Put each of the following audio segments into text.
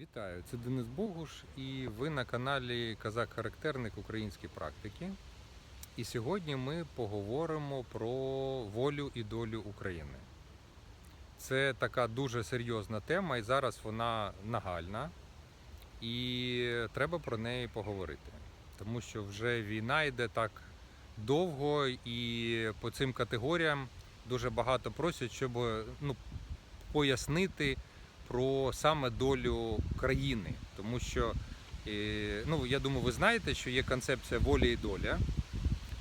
Вітаю, це Денис Богуш і ви на каналі Казак-Характерник Українські практики. І сьогодні ми поговоримо про волю і долю України. Це така дуже серйозна тема, і зараз вона нагальна, і треба про неї поговорити. Тому що вже війна йде так довго, і по цим категоріям дуже багато просять, щоб ну, пояснити про саме долю країни, тому що е, ну я думаю, ви знаєте, що є концепція волі і доля.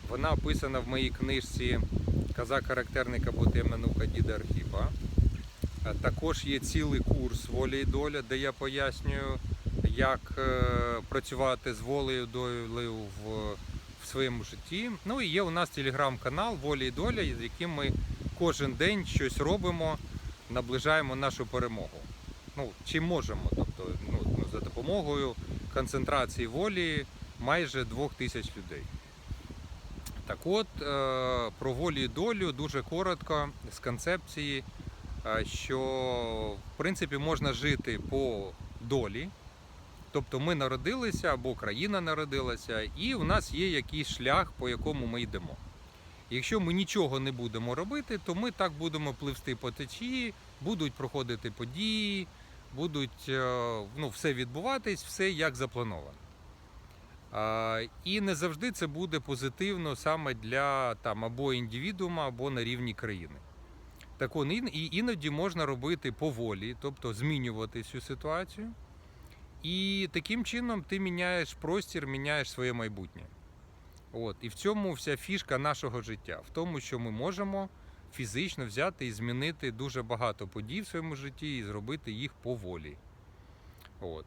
Вона описана в моїй книжці Казак характерник або темна наука Діда Архіпа. Е, Також є цілий курс воля і доля, де я пояснюю, як е, працювати з волею долею в, в своєму житті. Ну і є у нас телеграм-канал Воля і доля, з яким ми кожен день щось робимо, наближаємо нашу перемогу ну, чим можемо. Тобто, ну, ну, за допомогою концентрації волі майже двох тисяч людей. Так от, е, про волю і долю дуже коротко з концепції, е, що в принципі можна жити по долі. Тобто ми народилися або країна народилася, і у нас є якийсь шлях, по якому ми йдемо. Якщо ми нічого не будемо робити, то ми так будемо пливсти по течії, будуть проходити події, будуть е, ну, все відбуватись, все як заплановано. І не завжди це буде позитивно саме для там, або індивідуума, або на рівні країни. Так он, і іноді можна робити поволі, тобто змінювати цю ситуацію. І таким чином ти міняєш простір, міняєш своє майбутнє. От. І в цьому вся фішка нашого життя, в тому, що ми можемо фізично взяти і змінити дуже багато подій в своєму житті і зробити їх поволі. От.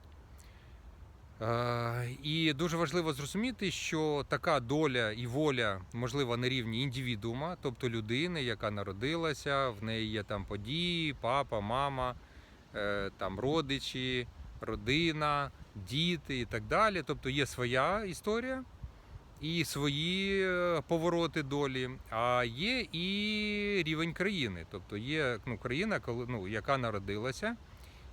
Е, і дуже важливо зрозуміти, що така доля і воля можлива на рівні індивідуума, тобто людини, яка народилася, в неї є там події, папа, мама, е, там родичі, родина, діти і так далі. Тобто є своя історія і свої е, повороти долі, а є і рівень країни. Тобто є ну, країна, коли, ну, яка народилася,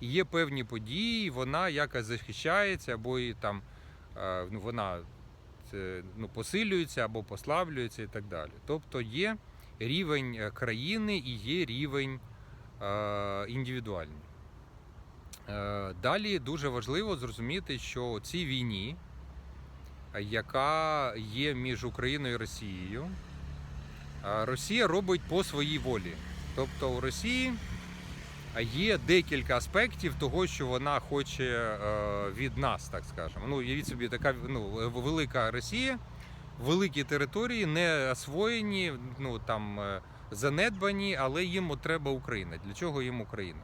є певні події, вона якось захищається, або і там е, ну, вона це, ну, посилюється або послаблюється і так далі. Тобто є рівень е, країни і є рівень е, індивідуальний. Далі дуже важливо зрозуміти, що цій війні яка є між Україною і Росією. Росія робить по своїй волі. Тобто у Росії є декілька аспектів того, що вона хоче е, від нас, так скажемо. Ну, уявіть собі, така ну, велика Росія, великі території, не освоєні, ну там е, занедбані, але їм треба Україна. Для чого їм Україна?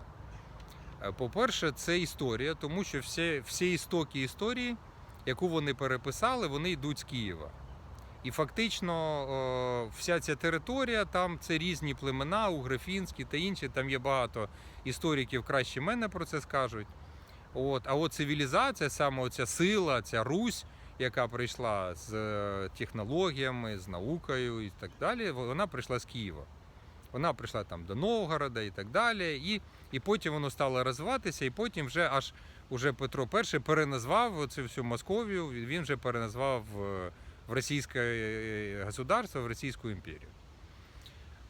Е, По-перше, це історія, тому що всі, всі істоки історії яку вони переписали, вони йдуть з Києва. І фактично вся ця територія, там це різні племена, уграфінські та інші. Там є багато істориків, краще мене про це скажуть. От, А от цивілізація, саме оця сила, ця Русь, яка прийшла з е, технологіями, з наукою і так далі, вона прийшла з Києва. Вона прийшла там до Новгорода і так далі. І і потім воно стало розвиватися, і потім вже аж уже Петро І переназвав цю всю Московію, він вже переназвав в російське е, государство, в Російську імперію.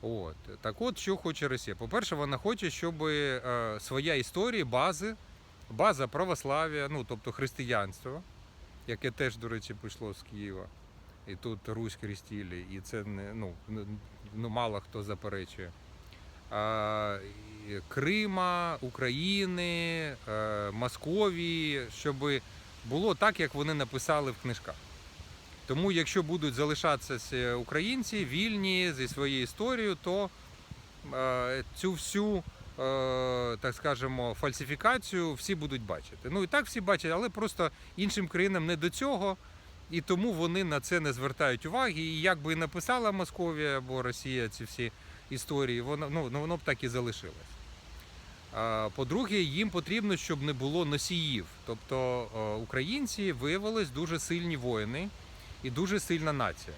От. Так от, що хоче Росія? По-перше, вона хоче, щоб е, своя історія, бази, база православ'я, ну тобто християнство, яке теж, до речі, прийшло з Києва. І тут Русь хрестілі, і це не ну, ну мало хто заперечує. А, Крима, України, е, Московії, щоб було так, як вони написали в книжках. Тому, якщо будуть залишатися українці вільні зі своєю історією, то е, цю всю, е, так скажемо, фальсифікацію всі будуть бачити. Ну і так всі бачать, але просто іншим країнам не до цього. І тому вони на це не звертають уваги. І як би і написала Московія або Росія ці всі історії, воно ну, воно б так і залишилось. По-друге, їм потрібно, щоб не було носіїв. Тобто українці виявились дуже сильні воїни і дуже сильна нація,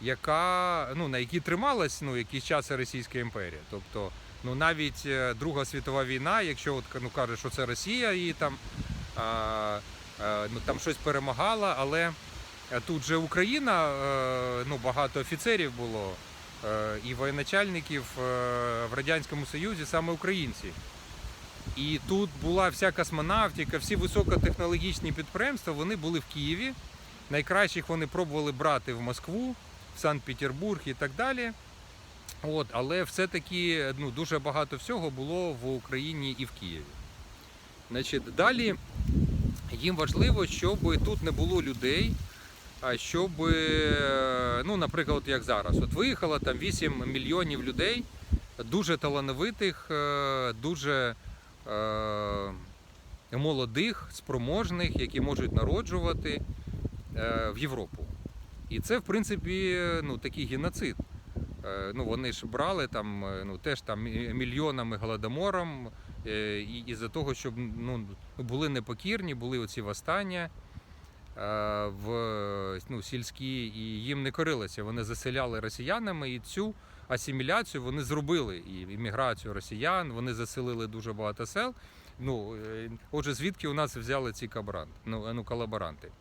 яка, ну, на якій трималась ну, якийсь час Російська імперія. Тобто, ну, навіть е, Друга світова війна, якщо от, ну, каже, що це Росія її там а, е, ну, там щось перемагала, але е, тут же Україна, ну, багато офіцерів було і воєначальників е, в Радянському Союзі саме українці. І тут була вся космонавтика, всі високотехнологічні підприємства, вони були в Києві. Найкращих вони пробували брати в Москву, в Санкт-Петербург і так далі. От, але все-таки ну, дуже багато всього було в Україні і в Києві. Значить, далі їм важливо, щоб тут не було людей, щоб, е, ну, наприклад, як зараз, от виїхало там 8 мільйонів людей, дуже талановитих, е, дуже е, молодих, спроможних, які можуть народжувати в Європу. І це, в принципі, ну, такий геноцид. Ну, вони ж брали там, ну, теж там мільйонами голодомором, і, і за того, щоб ну, були непокірні, були оці восстання в ну, сільські, і їм не корилося. Вони заселяли росіянами, і цю асиміляцію вони зробили. І імміграцію росіян, вони заселили дуже багато сел. Ну, е, отже, звідки у нас взяли ці кабаранти, ну, ну, колаборанти?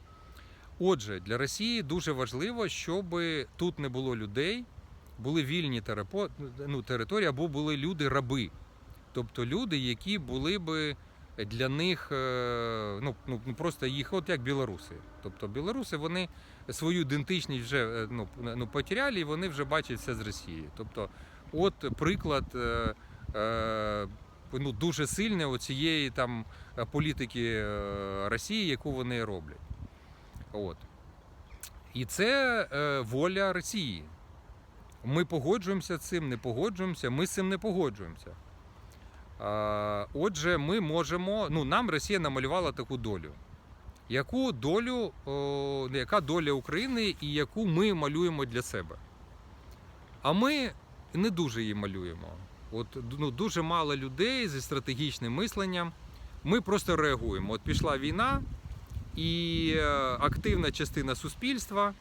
Отже, для Росії дуже важливо, щоб тут не було людей, були вільні терепо- ну, території або були люди-раби. Тобто люди, які були би для них е, ну, ну, ну, просто їх, от як білоруси. Тобто білоруси вони свою ідентичність вже е, ну, ну, потеряли, і вони вже бачать все з Росії. Тобто, от приклад е, ну, дуже сильний оцієї там політики Росії, яку вони роблять. От. І це воля Росії. Ми погоджуємося з цим, не погоджуємося, ми з цим не погоджуємося. Отже, ми можемо. Ну, нам Росія намалювала таку долю. Яку долю, яка доля України і яку ми малюємо для себе? А ми не дуже її малюємо. От ну, дуже мало людей зі стратегічним мисленням. Ми просто реагуємо. От пішла війна, і е, активна частина суспільства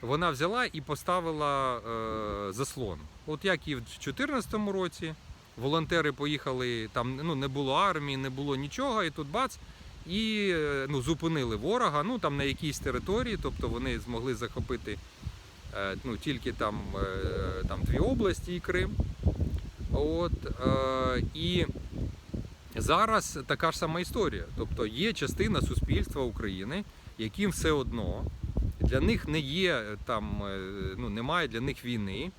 вона взяла і поставила е, заслон. От як і в 2014 році волонтери поїхали, там ну, не було армії, не було нічого, і тут бац, і е, ну, зупинили ворога ну, там, на якійсь території, тобто вони змогли захопити е, ну, тільки там, е, там дві області і Крим. От, і зараз така ж сама історія. Тобто є частина суспільства України, яким все одно, для них не є там, ну, немає для них війни.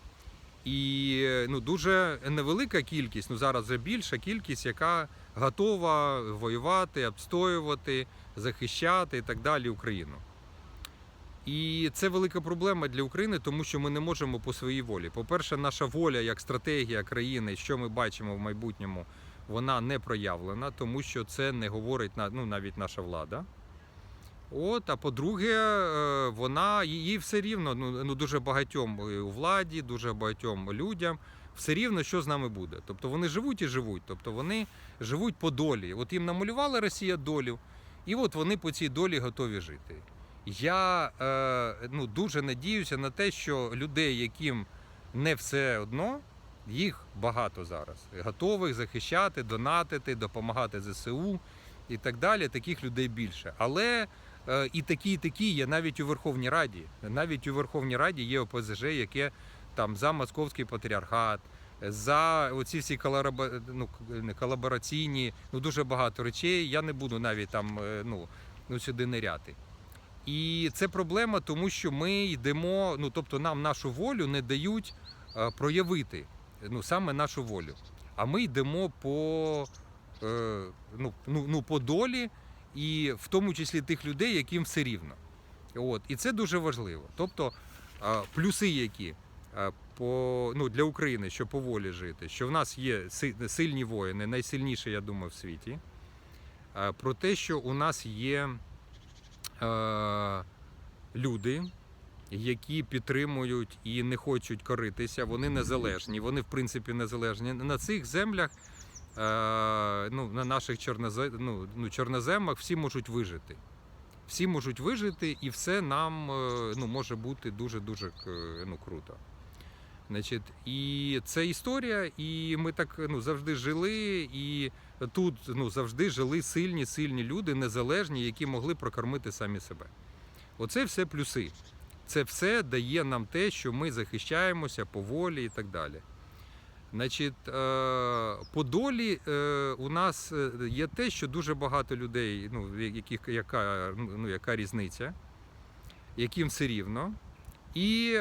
І ну, дуже невелика кількість, ну зараз вже більша кількість, яка готова воювати, обстоювати, захищати і так далі Україну. І це велика проблема для України, тому що ми не можемо по своїй волі. По-перше, наша воля як стратегія країни, що ми бачимо в майбутньому, вона не проявлена, тому що це не говорить ну, навіть наша влада. От, а по-друге, е, вона їй все рівно, ну, ну дуже багатьом е, у владі, дуже багатьом людям, все рівно, що з нами буде. Тобто вони живуть і живуть. Тобто вони живуть по долі. От їм намалювала Росія долю, і от вони по цій долі готові жити. Я е, ну, дуже надіюся на те, що людей, яким не все одно, їх багато зараз. Готових захищати, донатити, допомагати ЗСУ і так далі. Таких людей більше. Але і такі, і такі є навіть у Верховній Раді. Навіть у Верховній Раді є ОПЗЖ, яке там за московський патріархат, за оці всі колараба, ну, колабораційні, ну дуже багато речей. Я не буду навіть там е, ну, ну, сюди ниряти. І це проблема, тому що ми йдемо, ну тобто нам нашу волю не дають е, проявити, ну саме нашу волю. А ми йдемо по, е, ну, ну, ну, по долі, і в тому числі тих людей, яким все рівно. От. І це дуже важливо. Тобто плюси, які по, ну, для України, що по волі жити, що в нас є сильні воїни, найсильніші, я думаю, в світі. Про те, що у нас є е, люди, які підтримують і не хочуть коритися, вони незалежні, вони в принципі незалежні. На цих землях, ну, на наших чорнозе, ну, ну, чорноземах всі можуть вижити. Всі можуть вижити, і все нам е, ну, може бути дуже-дуже ну, круто. Значить, і це історія, і ми так ну, завжди жили, і тут ну, завжди жили сильні, сильні люди, незалежні, які могли прокормити самі себе. Оце все плюси. Це все дає нам те, що ми захищаємося по волі і так далі. Значить, е, по долі е, у нас е, є те, що дуже багато людей, ну, яких, яка, ну, яка різниця, яким все рівно. І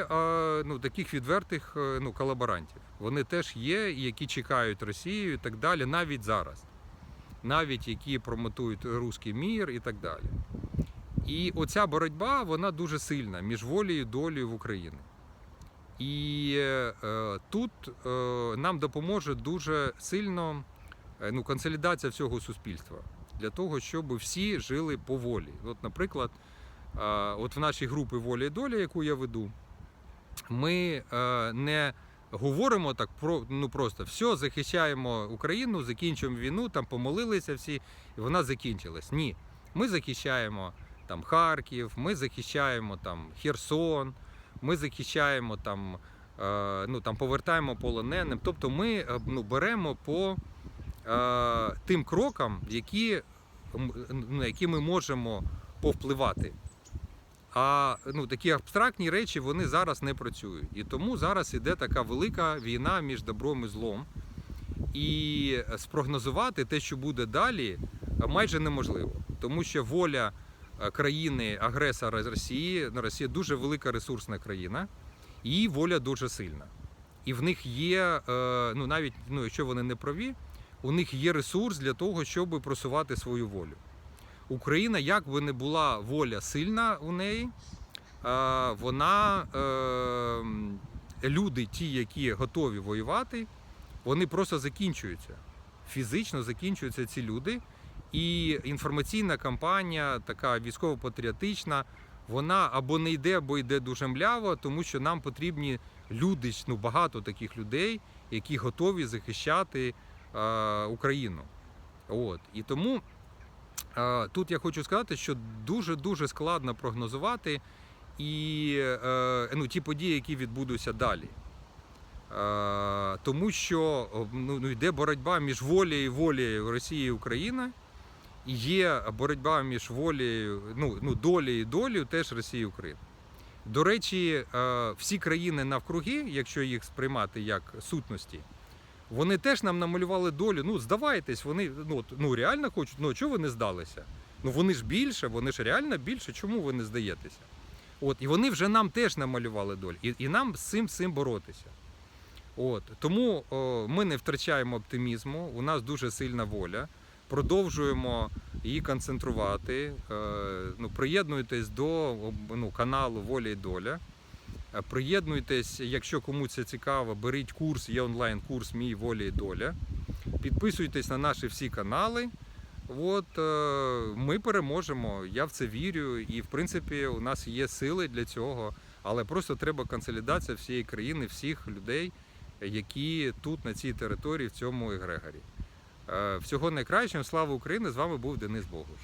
ну, таких відвертих ну, колаборантів. Вони теж є, які чекають Росію і так далі, навіть зараз. Навіть які промотують руський мір і так далі. І оця боротьба вона дуже сильна між волею і долею в Україні. І е, тут е, нам допоможе дуже сильно е, ну, консолідація всього суспільства для того, щоб всі жили по волі. От, наприклад, е, от в нашій групі Воля і доля, яку я веду, ми е, не говоримо так про ну просто все, захищаємо Україну, закінчуємо війну, там помолилися всі, і вона закінчилась. Ні, ми захищаємо там Харків, ми захищаємо там Херсон, ми захищаємо там, е, ну там повертаємо полоненим. Тобто ми е, ну, беремо по е, тим крокам, які, ну, які ми можемо повпливати. А ну, такі абстрактні речі вони зараз не працюють. І тому зараз іде така велика війна між добром і злом. І спрогнозувати те, що буде далі, майже неможливо. Тому що воля е, країни агресора Росії, ну, Росія дуже велика ресурсна країна, її воля дуже сильна. І в них є, е, ну навіть ну, якщо вони не праві, у них є ресурс для того, щоб просувати свою волю. Україна, як би не була воля сильна у неї, е, вона люди, ті, які готові воювати, вони просто закінчуються. Фізично закінчуються ці люди. І інформаційна кампанія, така військово-патріотична, вона або не йде, або йде дуже мляво, тому що нам потрібні люди, ну багато таких людей, які готові захищати е, Україну. От. І тому е, тут я хочу сказати, що дуже-дуже складно прогнозувати і е, ну, ті події, які відбудуться далі. Е, тому що ну, ну, йде боротьба між волею і волею Росії і України. Є боротьба між волею, ну, ну долею і долею теж Росії і України. До речі, е, всі країни навкруги, якщо їх сприймати як сутності, вони теж нам намалювали долю. Ну, здавайтесь, вони ну, ну реально хочуть. Ну чого ви не здалися? Ну вони ж більше, вони ж реально більше. Чому ви не здаєтеся? От, і вони вже нам теж намалювали долю. І, і нам з цим, цим боротися. От, тому о, ми не втрачаємо оптимізму, у нас дуже сильна воля. Продовжуємо її концентрувати. Е, ну, приєднуйтесь до ну, каналу Воля і доля. Е, Приєднуйтесь, якщо комусь це цікаво, беріть курс, є онлайн-курс Мій воля і доля. Підписуйтесь на наші всі канали. От, е, ми переможемо. Я в це вірю, і в принципі у нас є сили для цього, але просто треба консолідація всієї країни, всіх людей, які тут на цій території, в цьому егрегорі. Е, Всього найкращого, слава Україні! З вами був Денис Богуш.